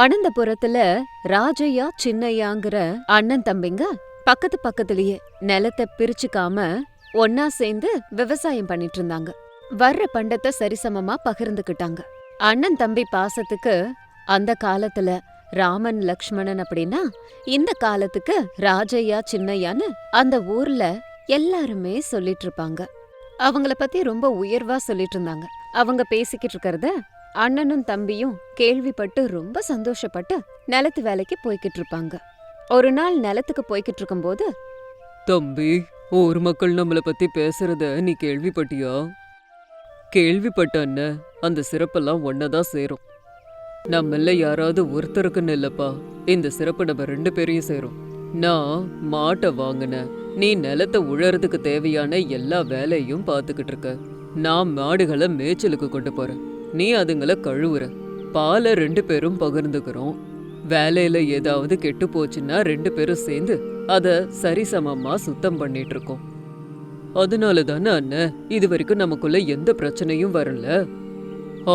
அனந்தபுரத்துல ராஜையா சின்னையாங்கிற அண்ணன் தம்பிங்க பக்கத்து பக்கத்துலயே நிலத்தை பிரிச்சுக்காம ஒன்னா சேர்ந்து விவசாயம் பண்ணிட்டு இருந்தாங்க. வர்ற பண்டத்தை சரிசமமா பகிர்ந்துக்கிட்டாங்க. அண்ணன் தம்பி பாசத்துக்கு அந்த காலத்துல ராமன் லக்ஷ்மணன் அப்படின்னா இந்த காலத்துக்கு ராஜையா சின்னையான்னு அந்த ஊர்ல எல்லாருமே சொல்லிட்டு இருப்பாங்க. அவங்கள பத்தி ரொம்ப உயர்வா சொல்லிட்டு இருந்தாங்க. அவங்க பேசிக்கிட்டு இருக்கறத அண்ணனும் தம்பியும் கேள்விப்பட்டு ரொம்ப சந்தோஷப்பட்டு நிலத்து வேலைக்கு போய்கிட்டு இருப்பாங்க. ஒரு நாள் நிலத்துக்கு போய்கிட்டு இருக்கும்போது தம்பி ஊர் மக்கள் நம்மள பத்தி பேசுறத நீ கேள்விப்பட்டியா? அண்ணன் அந்த சிறப்பெல்லாம் ஒன்னதான் சேரும். நம்மள யாராவது ஒருத்தருக்குன்னு இல்லப்பா இந்த சிறப்பு நம்ம ரெண்டு பேரையும் சேரும். நான் மாட்டை வாங்கினேன் நீ நிலத்தை உழறதுக்கு தேவையான எல்லா வேலையும் பார்த்துக்கிட்டு இருக்க. நான் மாடுகளை மேய்ச்சலுக்கு கொண்டு போறேன். நீ அதுங்களை கழுவுற. பாலை ரெண்டு பேரும் பகிர்ந்துக்கிறோம். வேலையில் ஏதாவது கெட்டு போச்சுன்னா ரெண்டு பேரும் சேர்ந்து அதை சரிசமமாக சுத்தம் பண்ணிட்டு இருக்கோம் அதனால தானே அண்ணன் இது வரைக்கும் நமக்குள்ள எந்த பிரச்சனையும் வரல.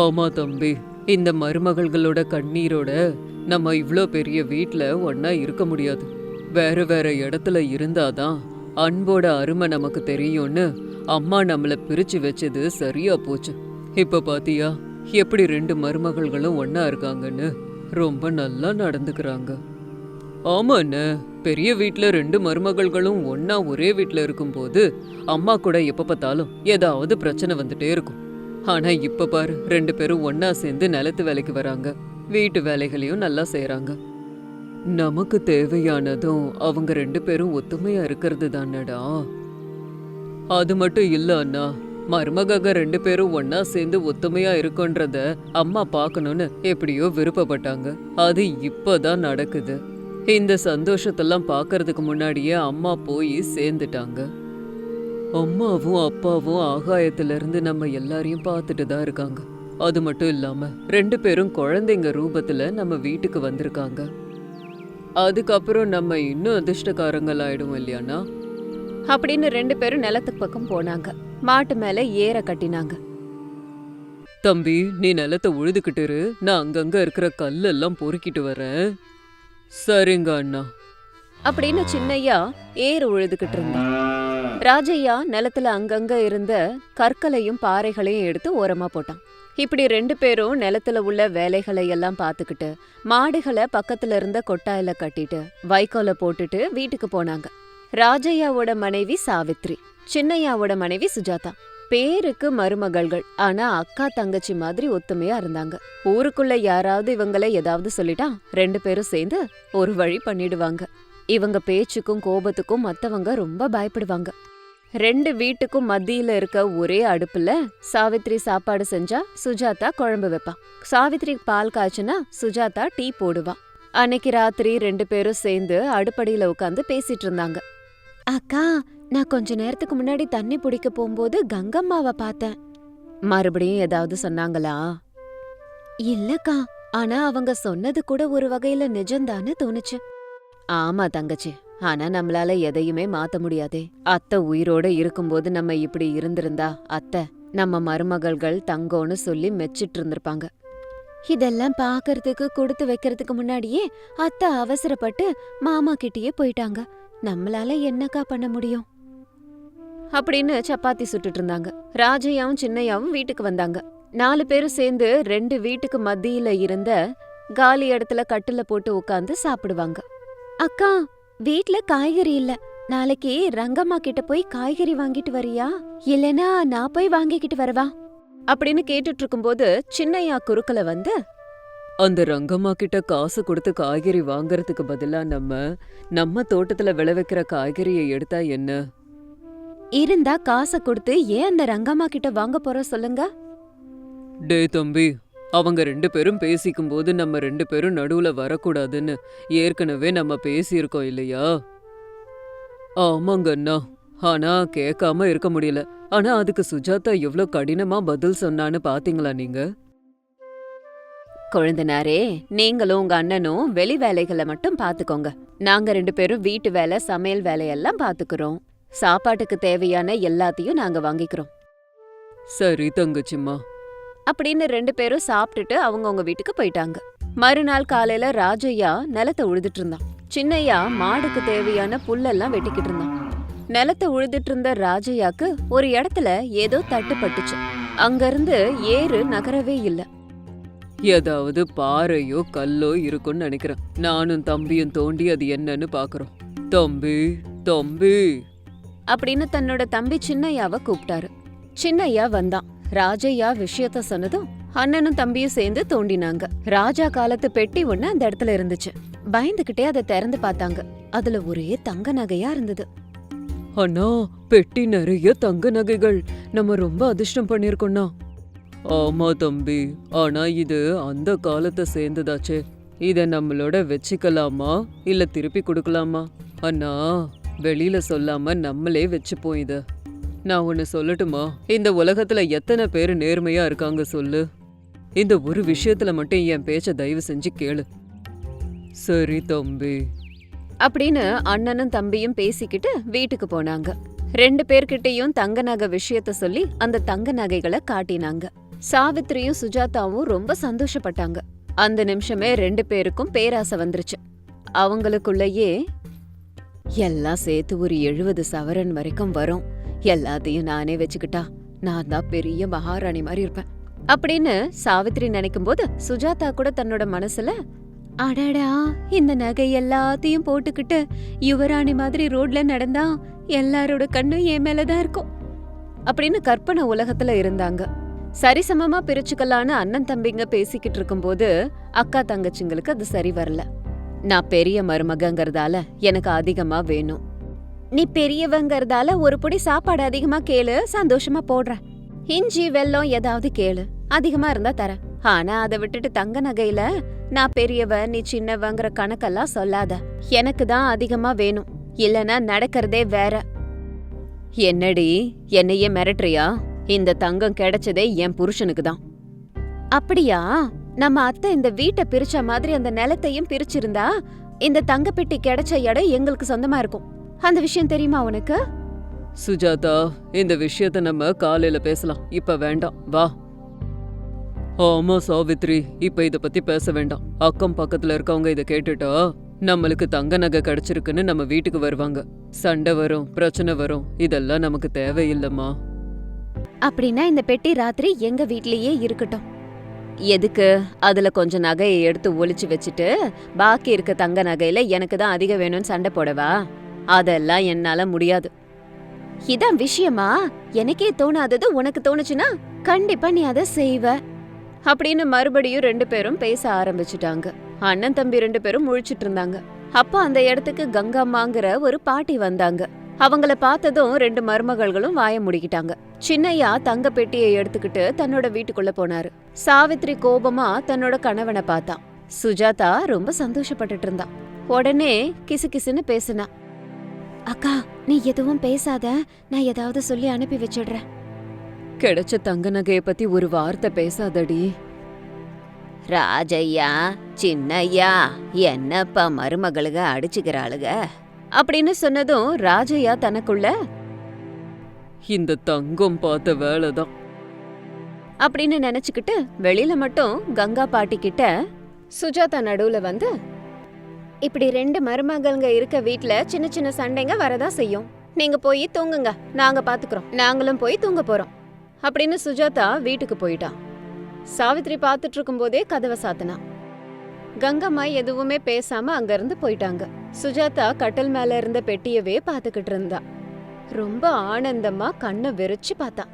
ஆமா தம்பி இந்த மருமகள்களோட கண்ணீரோட நம்ம இவ்வளோ பெரிய வீட்டில் ஒன்றா இருக்க முடியாது. வேற வேற இடத்துல இருந்தாதான் அன்போட அருமை நமக்கு தெரியும்னு அம்மா நம்மளை பிரித்து வச்சது சரியா போச்சு. இப்போ பாத்தியா? எப்படி ரெண்டு மருமகள்களும் ஒன்றா இருக்காங்கன்னு ரொம்ப நல்லா நடந்துக்கிறாங்க. ஆமா பெரிய வீட்டில் ரெண்டு மருமகள்களும் ஒன்றா ஒரே வீட்டில் இருக்கும்போது அம்மா கூட எப்போ பார்த்தாலும் ஏதாவது பிரச்சனை வந்துட்டே இருக்கும். ஆனால் இப்போ பாரு ரெண்டு பேரும் ஒன்றா சேர்ந்து நிலத்து வேலைக்கு வராங்க. வீட்டு வேலைகளையும் நல்லா செய்கிறாங்க நமக்கு தேவையானதும் அவங்க ரெண்டு பேரும் ஒத்துமையாக இருக்கிறது தானடா. அது மட்டும் இல்லை அண்ணா மருமகங்க ரெண்டு பேரும் ஒன்னா சேர்ந்து ஒத்துமையா இருக்குன்றத அம்மா பார்க்கணும்னு எப்படியோ விருப்பப்பட்டாங்க. அது இப்பதான் நடக்குது. இந்த சந்தோஷத்தெல்லாம் பார்க்கறதுக்கு முன்னாடியே அம்மா போய் சேர்ந்துட்டாங்க. அம்மாவும் அப்பாவும் ஆகாயத்திலிருந்து நம்ம எல்லாரையும் பார்த்துட்டு தான் இருக்காங்க. அது மட்டும் இல்லாம ரெண்டு பேரும் குழந்தைங்க ரூபத்துல நம்ம வீட்டுக்கு வந்திருக்காங்க. அதுக்கப்புறம் நம்ம இன்னும் அதிர்ஷ்டக்காரங்கள் ஆயிடும் இல்லையாண்ணா? அப்படின்னு ரெண்டு பேரும் நிலத்துக்கு பக்கம் போனாங்க. மாட்டு மேல ஏற கட்டினாங்க. தம்பி நீ நிலத்தை உழுதுகிட்டு இரு. நான் அங்கங்க இருக்கிற கல்லெல்லாம் பொறுக்கிட்டு வரேன். சரிங்க அண்ணா. அப்படின்னு சின்னையா ஏறு உழுதுகிட்டு இருந்தான் ராஜையா நிலத்துல அங்கங்க இருந்த கற்களையும் பாறைகளையும் எடுத்து ஓரமா போட்டான். இப்படி ரெண்டு பேரும் நிலத்துல உள்ள வேலைகளை எல்லாம் பார்த்துக்கிட்டு மாடுகளை பக்கத்துல இருந்த கொட்டாயில கட்டிட்டு வைக்கோல போட்டுட்டு வீட்டுக்கு போனாங்க. ராஜையாவோட மனைவி சாவித்ரி. சின்னையாவோட மனைவி சுஜாதா. பேருக்கு மருமகள்கள். ஆனா அக்கா தங்கச்சி மாதிரி ஒத்துமையா இருந்தாங்க. ஊருக்குள்ள யாராவது இவங்கள ஏதாவது சொல்லிட்டா ரெண்டு பேரும் சேர்ந்து ஒரு வழி பண்ணிடுவாங்க. இவங்க பேச்சுக்கும் கோபத்துக்கும் மத்தவங்க ரொம்ப பயப்படுவாங்க. ரெண்டு வீட்டுக்கும் மத்தியில இருக்க ஒரே அடுப்புல சாவித்ரி சாப்பாடு செஞ்சா சுஜாதா குழம்பு வைப்பா. சாவித்ரி பால் காய்ச்சுனா சுஜாதா டீ போடுவா. அன்னைக்கு ராத்திரி ரெண்டு பேரும் சேர்ந்து அடுப்படியில உட்காந்து பேசிட்டு இருந்தாங்க. அக்கா நான் கொஞ்ச நேரத்துக்கு முன்னாடி தண்ணி பிடிக்க போகும்போது கங்கம்மாவை பார்த்தேன். மறுபடியும் ஏதாவது சொன்னாங்களா? இல்லக்கா ஆனா அவங்க சொன்னது கூட ஒரு வகையில நிஜம்தான்னு தோணுச்சு. ஆமா தங்கச்சி ஆனா நம்மளால எதையுமே மாத்த முடியாதே. அத்தை உயிரோட இருக்கும்போது நம்ம இப்படி இருந்திருந்தா அத்தை நம்ம மருமகள்கள் தங்கோன்னு சொல்லி மெச்சிட்டு இருந்திருப்பாங்க. இதெல்லாம் பாக்கறதுக்கு கொடுத்து வைக்கிறதுக்கு முன்னாடியே அத்தை அவசரப்பட்டு மாமா கிட்டயே போயிட்டாங்க. நம்மளால என்னக்கா பண்ண முடியும்? அப்படின்னு சப்பாத்தி சுட்டுட்டு இருந்தாங்க. ராஜையாவும் சின்னையாவும் வீட்டுக்கு வந்தாங்க. நாலு பேரும் சேர்ந்து ரெண்டு வீட்டுக்கு மத்தியில இருந்த காலி இடத்துல கட்டுல போட்டு உட்காந்து சாப்பிடுவாங்க. அக்கா வீட்ல காய்கறி இல்ல. நாளைக்கு ரங்கம்மா கிட்ட போய் காய்கறி வாங்கிட்டு வரியா? இல்லனா நான் போய் வாங்கிக்கிட்டு வரவா? அப்படின்னு கேட்டுட்டு இருக்கும்போது சின்னையா குறுக்கல வந்து அந்த ரங்கம்மா கிட்ட காசு கொடுத்து காய்கறி வாங்குறதுக்கு பதிலா நம்ம நம்ம தோட்டத்துல விளைவிக்கிற காய்கறியை எடுத்தா என்ன? இருந்தா காசை கொடுத்து ஏன் அந்த ரங்கம்மா கிட்ட வாங்க போற சொல்லுங்க? டே தம்பி அவங்க ரெண்டு பேரும் பேசிக்கும் போது நம்ம ரெண்டு பேரும் நடுவுல வரக்கூடாதுன்னு ஏற்கனவே நம்ம பேசியிருக்கோம் இல்லையா? ஆமாங்க அண்ணா. ஆனா கேட்காம இருக்க முடியல. ஆனா அதுக்கு சுஜாதா எவ்ளோ கடினமா பதில் சொன்னான்னு பாத்தீங்களா நீங்க? குழந்தனாரே நீங்களும் உங்க அண்ணனும் வெளி வேலைகளை மட்டும் பாத்துக்கோங்க. நாங்க ரெண்டு பேரும் வீட்டு வேலை சமையல் வேலையெல்லாம் பாத்துக்கிறோம். சாப்பாட்டுக்கு தேவையான எல்லாத்தையும் நாங்க வாங்கிக்கிறோம். சரி தங்கச்சிம்மா. அப்படின்னு ரெண்டு பேரும் சாப்பிட்டுட்டு அவங்கவங்க வீட்டுக்கு போயிட்டாங்க. மறுநாள் காலையில ராஜையா நிலத்தை உழுதுட்டு இருந்தான். சின்னையா மாடுக்கு தேவையான புல்லெல்லாம் வெட்டிக்கிட்டு இருந்தான். நிலத்தை உழுதுட்டு இருந்த ராஜையாக்கு ஒரு இடத்துல ஏதோ தட்டுப்பட்டுச்சு அங்கிருந்து ஏறு நகரவே இல்ல. ஏதாவது பாறையோ கல்லோ இருக்கும்னு நினைக்கிறேன். நானும் தம்பியும் தோண்டி அது என்னன்னு பாக்குறோம். தம்பி தம்பி. அப்படின்னு தன்னோட தம்பி சின்னையாவை கூப்பிட்டாரு. சின்னையா வந்தான். ராஜையா விஷயத்த சொன்னதும் அண்ணனும் தம்பியும் சேர்ந்து தோண்டினாங்க. ராஜா காலத்து பெட்டி ஒண்ணு அந்த இடத்துல இருந்துச்சு. பயந்துகிட்டே அதை திறந்து பார்த்தாங்க. அதுல ஒரே தங்க நகையா இருந்தது. அண்ணா பெட்டி நிறைய தங்க நகைகள். நம்ம ரொம்ப அதிர்ஷ்டம் பண்ணிருக்கோம்னா ஆமா தம்பி ஆனா இது அந்த காலத்தை சேர்ந்ததாச்சே. இத நம்மளோட வச்சுக்கலாமா? இல்ல திருப்பி கொடுக்கலாமா? அண்ணா. வெளியில சொல்லாம நம்மளே வச்சுப்போம் இத. நான் ஒன்று சொல்லட்டுமா? இந்த உலகத்துல எத்தனை பேர் நேர்மையா இருக்காங்க சொல்லு. இந்த ஒரு விஷயத்துல மட்டும் என் பேச்ச தயவு செஞ்சு கேளு. சரி தம்பி. அப்படின்னு அண்ணனும் தம்பியும் பேசிக்கிட்டு வீட்டுக்கு போனாங்க. ரெண்டு பேர்கிட்டயும் தங்க நகை விஷயத்த சொல்லி அந்த தங்க நகைகளை காட்டினாங்க. சாவித்திரியும் சுஜாதாவும் ரொம்ப சந்தோஷப்பட்டாங்க. அந்த நிமிஷமே ரெண்டு பேருக்கும் பேராசை வந்துருச்சு. அவங்களுக்குள்ளேயே எல்லாம் சேர்த்து ஒரு எழுபது சவரன் வரைக்கும் வரும். எல்லாத்தையும் நானே வச்சுக்கிட்டா நான் தான் பெரிய மகாராணி மாதிரி இருப்பேன். அப்படின்னு சாவித்திரி நினைக்கும் போது சுஜாதா கூட தன்னோட மனசுல அடடா இந்த நகை எல்லாத்தையும் போட்டுக்கிட்டு யுவராணி மாதிரி ரோட்ல நடந்தா எல்லாரோட கண்ணும் என் மேலதான் இருக்கும். அப்படின்னு கற்பனை உலகத்துல இருந்தாங்க. சரிசமமா பிரிச்சுக்கலான்னு அண்ணன் தம்பிங்க பேசிக்கிட்டு இருக்கும்போது அக்கா தங்கச்சிங்களுக்கு அது சரி வரல. நான் பெரிய மருமகங்கிறதால எனக்கு அதிகமா வேணும். நீ பெரியவங்கிறதால ஒரு புடி சாப்பாடு அதிகமா கேளு சந்தோஷமா போடுற இஞ்சி வெல்லம் ஏதாவது கேளு அதிகமா இருந்தா தரேன். ஆனா அதை விட்டுட்டு தங்க நகையில நான் பெரியவ நீ சின்னவங்கிற கணக்கெல்லாம் சொல்லாத. எனக்கு தான் அதிகமா வேணும். இல்லனா நடக்கிறதே வேற. என்னடி என்னையே மிரட்டுறியா? இந்த தங்கம் கிடைச்சதே என் புருஷனுக்கு தான். அப்படியா? நம்ம அத்தை இந்த வீட்டை பிரிச்ச மாதிரி அந்த நிலத்தையும் பிரிச்சிருந்தா இந்த தங்கப்பெட்டி கிடைச்ச இடம் எங்களுக்கு சொந்தமா இருக்கும். அந்த விஷயம் தெரியுமா உனக்கு? சுஜாதா இந்த விஷயத்த நம்ம காலையில பேசலாம். இப்ப வேண்டாம். வா. ஆமா சாவித்ரி இப்ப இத பத்தி பேச வேண்டாம். அக்கம் பக்கத்துல இருக்கவங்க இத கேட்டுட்டா நம்மளுக்கு தங்க நகை கிடைச்சிருக்குன்னு நம்ம வீட்டுக்கு வருவாங்க. சண்டை வரும் பிரச்சனை வரும். இதெல்லாம் நமக்கு தேவையில்லைம்மா. அப்படின்னா இந்த பெட்டி ராத்திரி எங்க வீட்லயே இருக்கட்டும். எதுக்கு? அதுல கொஞ்சம் நகையை எடுத்து ஒளிச்சு வச்சுட்டு பாக்கி இருக்க தங்க நகையில எனக்கு தான் அதிகம் வேணும்னு சண்டை போடவா? அதெல்லாம் என்னால முடியாது. இதான் விஷயமா? எனக்கே தோணாதது உனக்கு தோணுச்சுன்னா கண்டிப்பா நீ அதை செய்வ. அப்படின்னு மறுபடியும் ரெண்டு பேரும் பேச ஆரம்பிச்சிட்டாங்க. அண்ணன் தம்பி ரெண்டு பேரும் முழிச்சிட்டு இருந்தாங்க. அப்போ அந்த இடத்துக்கு கங்கம்மாங்கிற ஒரு பாட்டி வந்தாங்க. அவங்கள பார்த்ததும் ரெண்டு மருமகள்களும் வாய முடிக்கிட்டாங்க. சின்னையா தங்க பெட்டியை எடுத்துக்கிட்டு தன்னோட வீட்டுக்குள்ள போனாரு. சாவித்ரி கோபமா தன்னோட கணவனை பார்த்தான் சுஜாதா ரொம்ப சந்தோஷப்பட்டுட்டு இருந்தா. உடனே கிசுகிசுன்னு பேசுனா. அக்கா நீ எதுவும் பேசாத. நான் ஏதாவது சொல்லி அனுப்பி வச்சிடுறேன். கிடைச்ச தங்க நகைய பத்தி ஒரு வார்த்தை பேசாதடி. ராஜையா சின்னையா என்னப்பா மருமகளுக அடிச்சுக்கிறாளுக அப்படின்னு சொன்னதும் ராஜையா தனக்குள்ள இந்த தங்கம் பார்த்த வேலைதான். அப்படின்னு நினைச்சுக்கிட்டு வெளியில மட்டும் கங்கா பாட்டி கிட்ட சுஜாதா நடுவுல வந்து இப்படி ரெண்டு மருமகள்ங்க இருக்க வீட்ல சின்ன சின்ன சண்டைங்க வரதா செய்யும். நீங்க போய் தூங்குங்க. நாங்க பாத்துக்கிறோம். நாங்களும் போய் தூங்க போறோம். அப்படின்னு சுஜாதா வீட்டுக்கு போயிட்டா. சாவித்ரி பார்த்துட்டு இருக்கும்போதே கதவை சாத்தினா. கங்கம்மா எதுவுமே பேசாம அங்க இருந்து போயிட்டாங்க. சுஜாதா கட்டில் மேல இருந்த பெட்டியவே பாத்துக்கிட்டு இருந்தா. ரொம்ப ஆனந்தமா கண்ணை வெறிச்சு பார்த்தா.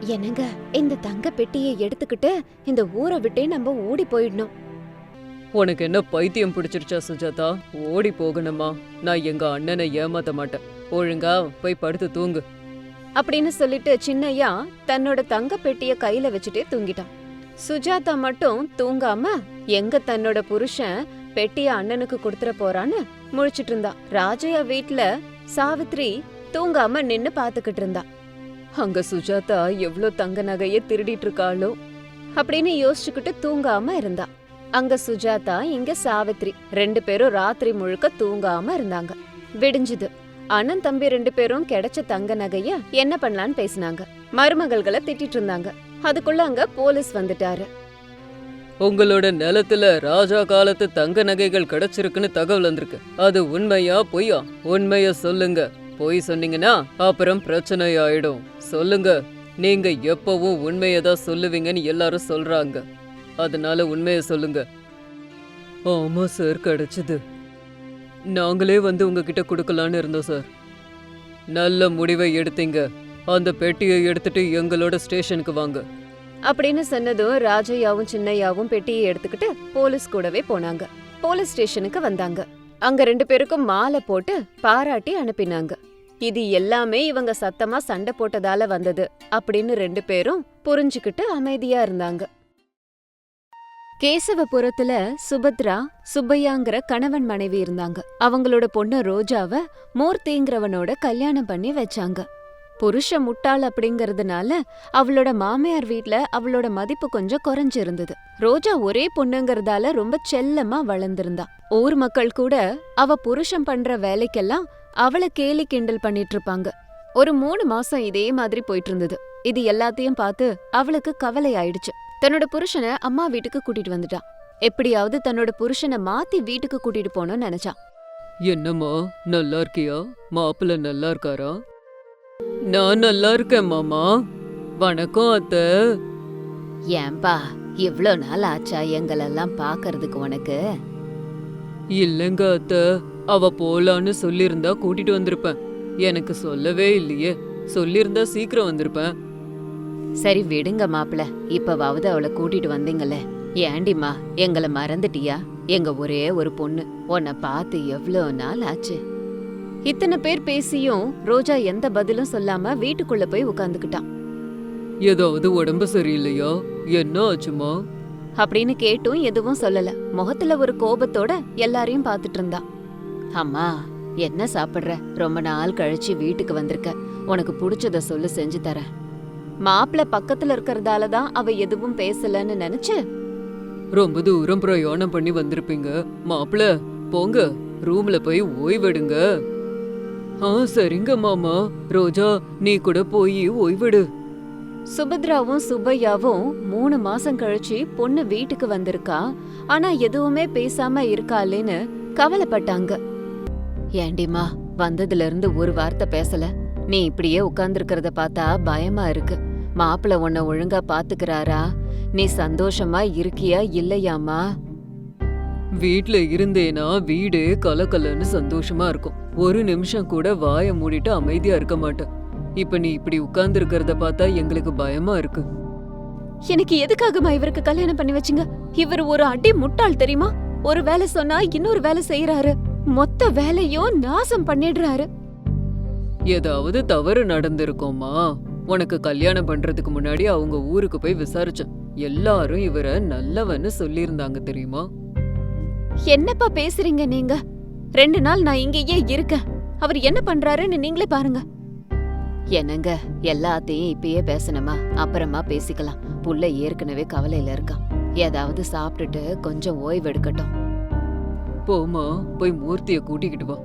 என்னங்க இந்த தங்க பெட்டியை எடுத்துக்கிட்டு இந்த ஊரை விட்டே நம்ம ஓடி போயிடணும். உனக்கு என்ன பைத்தியம் பிடிச்சிருச்சா சுஜாதா? ஓடி போகணுமா? நான் எங்க அண்ணனை ஏமாத்த மாட்டேன். ஒழுங்கா போய் படுத்து தூங்கு. அப்படின்னு சொல்லிட்டு சின்னையா தன்னோட தங்க பெட்டிய கையில வச்சுட்டே தூங்கிட்டான். சுஜாதா மட்டும் தூங்காம எங்க தன்னோட புருஷன் பெட்டிய அண்ணனுக்கு கொடுத்துற போறான்னு முழிச்சிட்டு இருந்தான் ராஜையா வீட்ல சாவித்ரி தூங்காம நின்னு பாத்துக்கிட்டு இருந்தா. அங்க சுஜாதா எவ்ளோ தங்க நகைய திருடிட்டு இருக்காளோ அப்படின்னு யோசிச்சுக்கிட்டு தூங்காம இருந்தா. அங்க சுஜாதா இங்க சாவித்ரி ரெண்டு பேரும் ராத்திரி முழுக்க தூங்காம இருந்தாங்க. விடிஞ்சுது. அண்ணன் தம்பி ரெண்டு பேரும் கிடைச்ச தங்க நகைய என்ன பண்ணலான்னு பேசினாங்க. மருமகள்களை திட்டிட்டு இருந்தாங்க. அதுக்குள்ள அங்க போலீஸ் வந்துட்டாரு. உங்களோட நிலத்துல ராஜா காலத்து தங்க நகைகள் கிடைச்சிருக்குன்னு தகவல் வந்திருக்கு. அது உண்மையா பொய்யா? உண்மைய சொல்லுங்க. பொய் சொன்னீங்கன்னா அப்புறம் பிரச்சனை ஆயிடும். சொல்லுங்க. நீங்க எப்பவும் உண்மையை தான் சொல்லுவீங்கன்னு எல்லாரும் சொல்றாங்க. அதனால உண்மையை சொல்லுங்க. ஆமா சார் கிடைச்சது. நாங்களே வந்து உங்ககிட்ட கொடுக்கலான்னு இருந்தோம் சார். நல்ல முடிவை எடுத்தீங்க. அந்த பெட்டியை எடுத்துட்டு எங்களோட ஸ்டேஷனுக்கு வாங்க. அப்படின்னு சொன்னதும் ராஜையாவும் சின்னையாவும் பெட்டியை எடுத்துக்கிட்டு போலீஸ் கூடவே போனாங்க. போலீஸ் ஸ்டேஷனுக்கு வந்தாங்க. அங்க ரெண்டு பேருக்கும் மாலை போட்டு பாராட்டி அனுப்பினாங்க. இது எல்லாமே இவங்க சத்தமா சண்டை போட்டதால வந்தது அப்படின்னு ரெண்டு பேரும் புரிஞ்சுக்கிட்டு அமைதியா இருந்தாங்க. கேசவபுரத்துல சுபத்ரா சுப்பையாங்கிற கணவன் மனைவி இருந்தாங்க. அவங்களோட பொண்ணு ரோஜாவை மூர்த்திங்கிறவனோட கல்யாணம் பண்ணி வச்சாங்க. புருஷ முட்டாள் அப்படிங்கறதுனால அவளோட மாமியார் வீட்ல அவளோட மதிப்பு கொஞ்சம் குறைஞ்சிருந்தது. ரோஜா ஒரே பொண்ணுங்கறதால ரொம்ப செல்லமா வளர்ந்திருந்தா. ஊர் மக்கள் கூட அவ புருஷன் பண்ற வேலைக்கெல்லாம் அவளை கேலி கிண்டல் பண்ணிட்டு இருப்பாங்க ஒரு மூணு மாசம் இதே மாதிரி போயிட்டு இருந்தது இது எல்லாத்தையும் பார்த்து அவளுக்கு கவலை ஆயிடுச்சு தன்னோட புருஷனை அம்மா வீட்டுக்கு கூட்டிட்டு வந்துட்டான் எப்படியாவது தன்னோட புருஷனை மாத்தி வீட்டுக்கு கூட்டிட்டு போனோம்னு நினைச்சா. என்னம்மா நல்லா இருக்கியா? மாப்பிள்ள நல்லா இருக்காரா? நான் நல்லா இருக்கேன் மாமா. வணக்கம் அத்தை. ஏன்பா இவ்ளோ நாள் ஆச்சா எங்களெல்லாம் பாக்குறதுக்கு உனக்கு? இல்லைங்க அத்தை. அவ போலான்னு சொல்லியிருந்தா கூட்டிட்டு வந்திருப்பேன். எனக்கு சொல்லவே இல்லையே. சொல்லியிருந்தா சீக்கிரம் வந்திருப்பேன். சரி விடுங்க மாப்பிள. இப்பவாவது அவளை கூட்டிட்டு வந்தீங்களே. ஏண்டிம்மா எங்களை மறந்துட்டியா? எங்க ஒரே ஒரு பொண்ணு. உன்னை பார்த்து எவ்ளோ நாள் ஆச்சு? இத்தனை பேர் பேசியும் ரோஜா எந்த பதிலும் சொல்லாம வீட்டுக்குள்ள போய் உட்காந்துக்கிட்டான் ஏதாவது உடம்பு சரியில்லையா? என்ன ஆச்சுமா? அப்படின்னு கேட்டும் எதுவும் சொல்லல. முகத்துல ஒரு கோபத்தோட எல்லாரையும் பார்த்துட்டு இருந்தா. அம்மா என்ன சாப்பிடுற? ரொம்ப நாள் கழிச்சு வீட்டுக்கு வந்திருக்க. உனக்கு பிடிச்சத சொல்லு செஞ்சு தரேன். மாப்பிள பக்கத்துல இருக்கறதால தான் அவ எதுவும் பேசலன்னு நினைச்சு? ரொம்ப தூரம் பிரயாணம் பண்ணி வந்திருப்பீங்க. மாப்பிள்ள போங்க. ரூம்ல போய் ஓய்வெடுங்க. ஆ சரிங்க மாமா. ரோஜா நீ கூட போய் ஓய்வெடு. சுபத்ராவும் சுப்பையாவும் மூணு மாசம் கழிச்சு பொண்ணு வீட்டுக்கு வந்திருக்கா. ஆனா எதுவுமே பேசாம இருக்காளேன்னு கவலைப்பட்டாங்க. ஏண்டிமா வந்ததுல இருந்து ஒரு வார்த்தை பேசல. நீ இப்படியே உட்கார்ந்துருக்கிறத பார்த்தா பயமா இருக்கு. மாப்பிள்ள உன்னை ஒழுங்கா பாத்துக்கிறாரா? நீ சந்தோஷமா இருக்கியா இல்லையாமா வீட்ல இருந்தேனா வீடே கலகலன்னு சந்தோஷமா இருக்கும். ஒரு நிமிஷம் கூட வாயை மூடிட்டு அமைதியா இருக்க மாட்டேன். இப்ப நீ இப்படி உட்கார்ந்து இருக்கிறத பார்த்தா எங்களுக்கு பயமா இருக்கு. எனக்கு எதுக்காகமா இவருக்கு கல்யாணம் பண்ணி வச்சீங்க? இவர் ஒரு அடி முட்டாள் தெரியுமா? ஒரு வேலை சொன்னா இன்னொரு வேலை செய்யறாரு மொத்த வேலையும் நாசம் பண்ணிடுறாரு. ஏதாவது தவறு நடந்திருக்கோமா உனக்கு கல்யாணம் பண்றதுக்கு முன்னாடி அவங்க ஊருக்கு போய் விசாரிச்சேன். எல்லாரும் இவரை நல்லவன்னு சொல்லியிருந்தாங்க தெரியுமா? என்னப்பா பேசுறீங்க நீங்க? ரெண்டு நாள் நான் இங்கேயே இருக்கேன். அவர் என்ன பண்றாருன்னு நீங்களே பாருங்க. என்னங்க எல்லாத்தையும் இப்பயே பேசணுமா? அப்புறமா பேசிக்கலாம். புள்ள ஏற்கனவே கவலையில இருக்கான் ஏதாவது சாப்பிட்டுட்டு கொஞ்சம் ஓய்வெடுக்கட்டும் போமா போய் மூர்த்திய கூட்டிக்கிட்டு வா.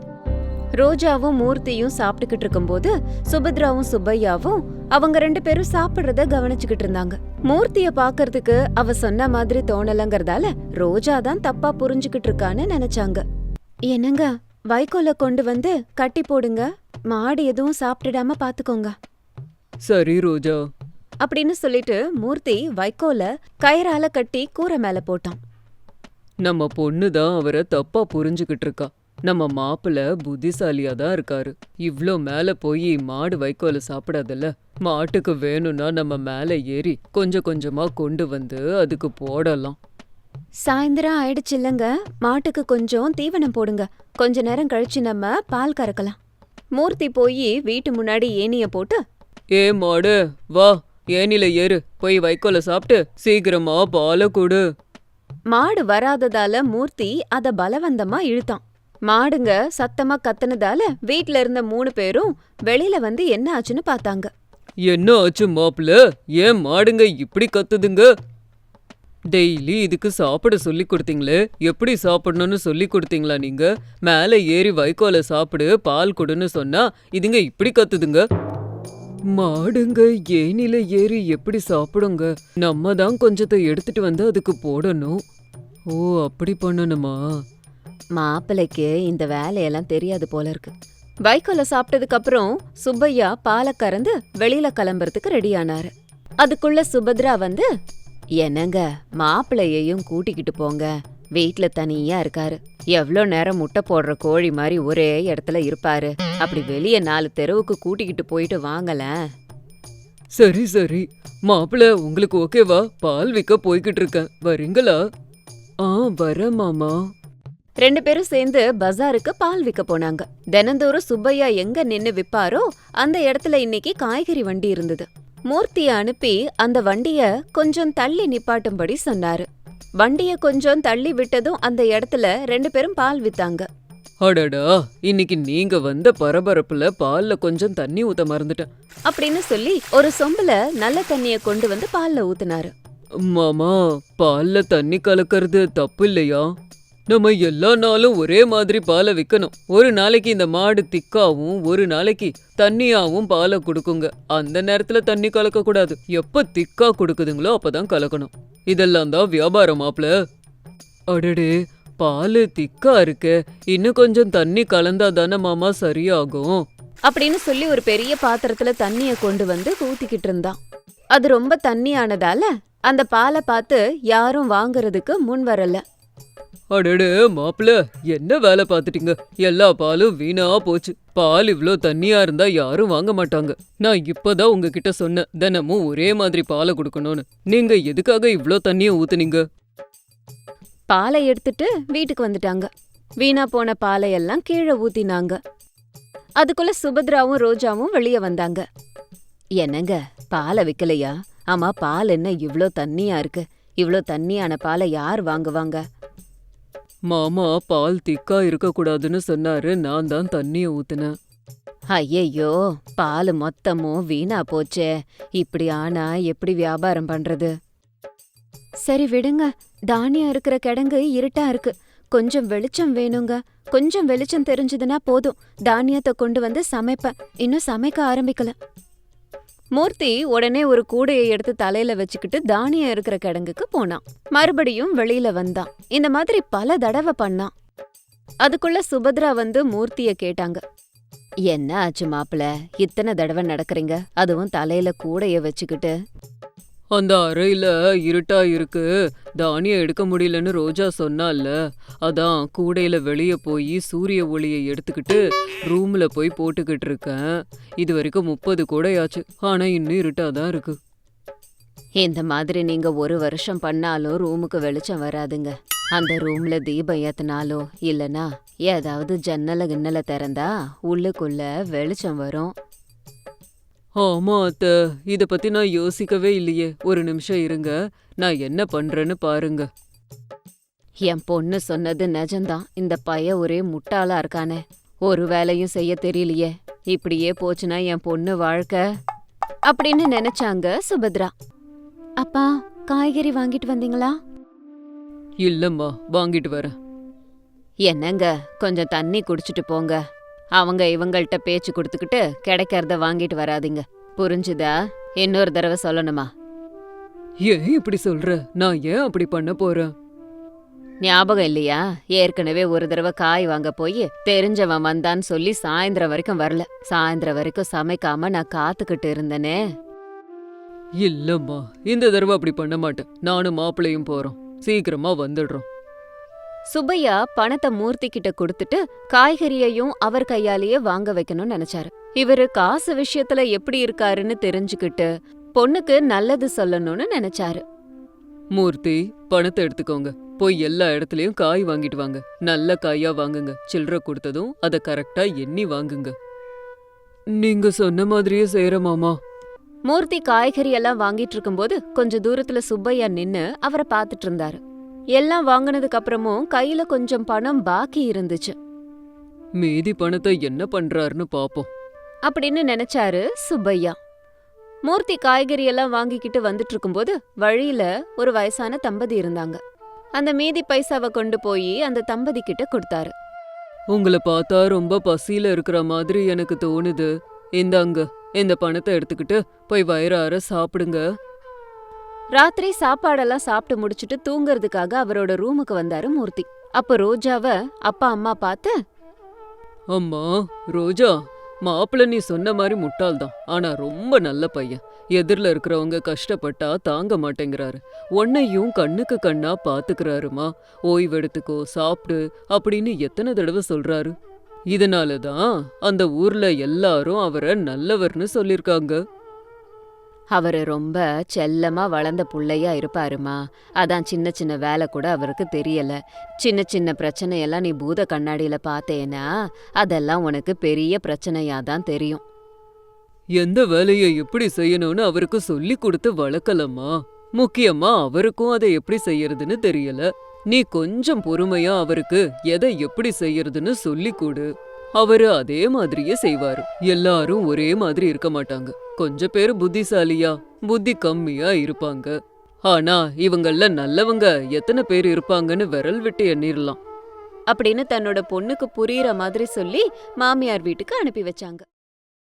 ரோஜாவும் மூர்த்தியும் சாப்பிட்டுக்கிட்டு இருக்கும்போது சுபத்ராவும் சுப்பையாவும் அவங்க ரெண்டு பேரும் சாப்பிடுறத கவனிச்சுக்கிட்டு இருந்தாங்க. மூர்த்திய பாக்குறதுக்கு அவ சொன்ன மாதிரி தோணலங்கறதால ரோஜா தான் தப்பா புரிஞ்சுக்கிட்டு இருக்கான்னு நினைச்சாங்க. என்னங்க வைக்கோல கொண்டு வந்து கட்டி போடுங்க. மாடு எதுவும் சாப்பிட்டுடாம பாத்துக்கோங்க. சரி ரோஜா. அப்படின்னு சொல்லிட்டு மூர்த்தி வைக்கோல கயிறால கட்டி கூரை மேல போட்டான். நம்ம பொண்ணு தான் அவரை தப்பா புரிஞ்சுக்கிட்டு இருக்கா. நம்ம மாப்பிள்ள புத்திசாலியா தான் இருக்காரு. இவ்ளோ மேல போய் மாடு வைக்கோல சாப்பிடாதல்ல. மாட்டுக்கு வேணும்னா நம்ம மேல ஏறி கொஞ்சம் கொஞ்சமா கொண்டு வந்து அதுக்கு போடலாம். சாயந்தரம் ஆயிடுச்சு இல்லங்க. மாட்டுக்கு கொஞ்சம் தீவனம் போடுங்க. கொஞ்ச நேரம் கழிச்சு நம்ம பால் கறக்கலாம். மூர்த்தி போய் வீட்டு முன்னாடி ஏனிய போட்டு ஏ மாடு வா ஏனில ஏறு. போய் வைக்கோல சாப்பிட்டு சீக்கிரமா பாலை கொடு. மாடு வராததால மூர்த்தி அத பலவந்தமா இழுத்தான். மாடுங்க சத்தமா கத்துனதால வீட்ல இருந்த மூணு பேரும் வெளியில வந்து என்ன ஆச்சுன்னு பார்த்தாங்க. என்ன ஆச்சு மாப்பிள்ள? ஏன் மாடுங்க இப்படி கத்துதுங்க? டெய்லி இதுக்கு சாப்பிட சொல்லி கொடுத்தீங்களே. எப்படி சாப்பிடணும்னு சொல்லி கொடுத்தீங்களா நீங்க? மேலே ஏறி வைக்கோல சாப்பிடு பால் கொடுன்னு சொன்னா இதுங்க இப்படி கத்துதுங்க? மாடுங்க ஏனில ஏறி எப்படி சாப்பிடுங்க? நம்ம தான் கொஞ்சத்தை எடுத்துட்டு வந்து அதுக்கு போடணும். ஓ அப்படி பண்ணணுமா? மாப்பிள்ளைக்கு இந்த வேலையெல்லாம் தெரியாது போல இருக்கு. வைக்கோல சாப்பிட்டதுக்கு அப்புறம் சுப்பையா பாலை கறந்து வெளியில கிளம்புறதுக்கு ரெடி ஆனாரு அதுக்குள்ள சுபத்ரா வந்து என்னங்க மாப்பிள்ளையையும் கூட்டிக்கிட்டு போங்க. வீட்ல தனியா இருக்காரு. எவ்வளோ நேரம் முட்டை போடுற கோழி மாதிரி ஒரே இடத்துல இருப்பாரு. அப்படி வெளியே நாலு தெருவுக்கு கூட்டிக்கிட்டு போயிட்டு வாங்கல சரி சரி. மாப்பிள்ள உங்களுக்கு ஓகேவா? பால் விற்க போய்கிட்டு இருக்கேன். வரீங்களா? ஆ வர மாமா. ரெண்டு பேரும் சேர்ந்து பஜாருக்கு பால் விற்க போனாங்க. தினந்தோறும் சுப்பையா எங்க நின்னு விப்பாரோ அந்த இடத்துல இன்னைக்கு காய்கறி வண்டி இருந்தது. மூர்த்திய அனுப்பி அந்த வண்டிய கொஞ்சம் தள்ளி நிப்பாட்டும்படி சொன்னாரு. வண்டிய கொஞ்சம் தள்ளி விட்டதும் அந்த இடத்துல ரெண்டு பேரும் பால் வித்தாங்க. அடடா இன்னைக்கு நீங்க வந்த பரபரப்புல பால்ல கொஞ்சம் தண்ணி ஊத்த மறந்துட்டேன். அப்படின்னு சொல்லி ஒரு சொம்புல நல்ல தண்ணிய கொண்டு வந்து பால்ல ஊத்துனாரு. மாமா பால்ல தண்ணி கலக்கறது தப்பு இல்லையா? நம்ம எல்லா நாளும் ஒரே மாதிரி பாலை விற்கணும் ஒரு நாளைக்கு இந்த மாடு திக்காவும் ஒரு நாளைக்கு தண்ணியாவும் பாலை கொடுக்குங்க. அந்த நேரத்துல தண்ணி கலக்க கூடாது. எப்ப திக்கா கொடுக்குதுங்களோ அப்பதான் கலக்கணும். இதெல்லாம் தான் வியாபாரம் மாப்பிள அடடே பால் திக்கா இருக்கு. இன்னும் கொஞ்சம் தண்ணி கலந்தா தானே மாமா சரியாகும். அப்படின்னு சொல்லி ஒரு பெரிய பாத்திரத்துல தண்ணிய கொண்டு வந்து ஊத்திக்கிட்டு இருந்தான். அது ரொம்ப தண்ணியானதால அந்த பாலை பார்த்து யாரும் வாங்குறதுக்கு முன் வரல. அடடே மாப்பிள என்ன வேலை பார்த்துட்டீங்க? எல்லா பாலும் வீணா போச்சு. பால் இவ்ளோ தண்ணியா இருந்தா யாரும் வாங்க மாட்டாங்க. நான் இப்பதான் உங்ககிட்ட சொன்னேன் தினமும் ஒரே மாதிரி பாலை கொடுக்கணும்னு. நீங்க எதுக்காக இவ்ளோ தண்ணிய ஊத்துனீங்க? பாலை எடுத்துட்டு வீட்டுக்கு வந்துட்டாங்க. வீணா போன பாலை எல்லாம் கீழே ஊத்தினாங்க. அதுக்குள்ள சுபத்ராவும் ரோஜாவும் வெளியே வந்தாங்க. என்னங்க பாலை விக்கலையா? ஆமா பால் என்ன இவ்ளோ தண்ணியா இருக்கு? இவ்ளோ தண்ணியான பாலை யார் வாங்குவாங்க? மாமா பால் திக்கா இருக்க கூடாதுன்னு சொன்னாரு. நான் தான் தண்ணிய ஊத்துனேன். ஐயையோ பால் மொத்தமும் வீணா போச்சே. இப்படி ஆனா எப்படி வியாபாரம் பண்றது? சரி விடுங்க. தானியம் இருக்கிற கிடங்கு இருட்டா இருக்கு. கொஞ்சம் வெளிச்சம் வேணுங்க. கொஞ்சம் வெளிச்சம் தெரிஞ்சதுன்னா போதும். தானியத்தை கொண்டு வந்து சமைப்பேன். இன்னும் சமைக்க ஆரம்பிக்கல. மூர்த்தி உடனே ஒரு கூடையை எடுத்து தலையில வச்சுக்கிட்டு தானியம் இருக்கிற கிடங்குக்கு போனான். மறுபடியும் வெளியில வந்தான். இந்த மாதிரி பல தடவை பண்ணான். அதுக்குள்ள சுபத்ரா வந்து மூர்த்திய கேட்டாங்க. என்ன ஆச்சு மாப்பிள? இத்தனை தடவை நடக்கறீங்க. அதுவும் தலையில கூடைய வச்சுக்கிட்டு. அந்த அறையில இருட்டா இருக்கு. தானியம் எடுக்க முடியலன்னு ரோஜா சொன்னால அதான் கூடையில வெளியே போய் சூரிய ஒளியை எடுத்துக்கிட்டு ரூம்ல போய் போட்டுக்கிட்டு இருக்கேன். இது வரைக்கும் முப்பது கூடையாச்சு. ஆனா இன்னும் இருட்டா தான் இருக்கு. இந்த மாதிரி நீங்க ஒரு வருஷம் பண்ணாலும் ரூமுக்கு வெளிச்சம் வராதுங்க. அந்த ரூம்ல தீபம் ஏத்தினாலோ இல்லனா ஏதாவது ஜன்னல கிண்ணல திறந்தா உள்ளுக்குள்ள வெளிச்சம் வரும். ஆமா அத்த. இத பத்தி நான் யோசிக்கவே இல்லையே. ஒரு நிமிஷம் இருங்க. நான் என்ன பண்றேன்னு பாருங்க. என் பொண்ணு சொன்னது நிஜம்தான். இந்த பைய ஒரே முட்டாளா இருக்கானே. ஒரு வேலையும் செய்ய தெரியலையே. இப்படியே போச்சுன்னா என் பொண்ணு வாழ்க்கை? அப்படின்னு நினைச்சாங்க சுபத்ரா. அப்பா காய்கறி வாங்கிட்டு வந்தீங்களா? இல்லம்மா வாங்கிட்டு வரேன். என்னங்க கொஞ்சம் தண்ணி குடிச்சிட்டு போங்க. அவங்க இவங்கள்ட்ட பேச்சு கொடுத்துக்கிட்டு கிடைக்கிறத வாங்கிட்டு வராதீங்க. புரிஞ்சுதா? இன்னொரு தடவை சொல்லணுமா? ஏன் இப்படி சொல்ற? நான் ஏன் அப்படி பண்ண போறேன்? ஞாபகம் இல்லையா? ஏற்கனவே ஒரு தடவை காய் வாங்க போய் தெரிஞ்சவன் வந்தான்னு சொல்லி சாயந்தரம் வரைக்கும் வரல. சாயந்தரம் வரைக்கும் சமைக்காம நான் காத்துக்கிட்டு இருந்தனே. இல்லம்மா இந்த தடவை அப்படி பண்ண மாட்டேன். நானும் மாப்பிள்ளையும் போறோம். சீக்கிரமா வந்துடுறோம். சுப்பையா பணத்தை மூர்த்தி கிட்ட கொடுத்துட்டு காய்கறியையும் அவர் கையாலேயே வாங்க வைக்கணும்னு நினைச்சாரு. இவரு காசு விஷயத்துல எப்படி இருக்காருன்னு தெரிஞ்சுக்கிட்டு பொண்ணுக்கு நல்லது சொல்லணும்னு நினைச்சாரு. மூர்த்தி பணத்தை எடுத்துக்கோங்க. போய் எல்லா இடத்துலயும் காய் வாங்கிட்டு வாங்க. நல்ல காயா வாங்குங்க. சில்லற கொடுத்ததும் அதை கரெக்டா எண்ணி வாங்குங்க. நீங்க சொன்ன மாதிரியே செய்யற மாமா. மூர்த்தி காய்கறி எல்லாம் வாங்கிட்டு இருக்கும்போது கொஞ்ச தூரத்துல சுப்பையா நின்னு அவரை பார்த்துட்டு இருந்தாரு. எல்லாம் வாங்கினதுக்கு அப்புறமும் கையில கொஞ்சம் பணம் பாக்கி இருந்துச்சு. மீதி பணத்தை என்ன பண்றாருன்னு பாப்போம். அப்படின்னு நினைச்சாரு சுப்பையா. மூர்த்தி காய்கறி எல்லாம் வாங்கிக்கிட்டு வந்துட்டு இருக்கும்போது வழியில ஒரு வயசான தம்பதி இருந்தாங்க. அந்த மீதி பைசாவை கொண்டு போய் அந்த தம்பதி கிட்ட கொடுத்தாரு. உங்களை பார்த்தா ரொம்ப பசியில இருக்கிற மாதிரி எனக்கு தோணுது. இந்தாங்க இந்த பணத்தை எடுத்துக்கிட்டு போய் வயிறார சாப்பிடுங்க. ராத்திரி சாப்பாடெல்லாம் சாப்பிட்டு முடிச்சிட்டு தூங்குறதுக்காக அவரோட ரூமுக்கு வந்தாரு மூர்த்தி. அப்ப ரோஜாவ அப்பா அம்மா பார்த்து அம்மா ரோஜா மாப்பிள்ள நீ சொன்ன மாதிரி முட்டாள்தான். ஆனா ரொம்ப நல்ல பையன். எதிரில் இருக்கிறவங்க கஷ்டப்பட்டா தாங்க மாட்டேங்கிறாரு. உன்னையும் கண்ணுக்கு கண்ணா பாத்துக்கிறாருமா. ஓய்வெடுத்துக்கோ சாப்பிடு அப்படின்னு எத்தனை தடவை சொல்றாரு. இதனால தான் அந்த ஊர்ல எல்லாரும் அவரை நல்லவர்னு சொல்லிருக்காங்க அவரு ரொம்ப செல்லமா வளர்ந்த புள்ளையா இருப்பாருமா. அதான் சின்ன சின்ன வேலை கூட அவருக்கு தெரியல. சின்ன சின்ன பிரச்சனையெல்லாம் நீ பூத கண்ணாடியில பார்த்தேனா அதெல்லாம் உனக்கு பெரிய பிரச்சனையா தான் தெரியும். எந்த வேலையை எப்படி செய்யணும்னு அவருக்கு சொல்லி கொடுத்து வளர்க்கலம்மா. முக்கியமா அவருக்கும் அதை எப்படி செய்யறதுன்னு தெரியல. நீ கொஞ்சம் பொறுமையா அவருக்கு எதை எப்படி செய்யறதுன்னு சொல்லிக் கொடு. அவரு அதே மாதிரியே செய்வாரு. எல்லாரும் ஒரே மாதிரி இருக்க மாட்டாங்க. கொஞ்ச பேர் புத்திசாலியா புத்தி கம்மியா இருப்பாங்க. ஆனா இவங்கள நல்லவங்க எத்தனை பேர் இருப்பாங்கன்னு விரல் விட்டு எண்ணிரலாம். அப்படின்னு தன்னோட பொண்ணுக்கு புரியுற மாதிரி சொல்லி மாமியார் வீட்டுக்கு அனுப்பி வச்சாங்க.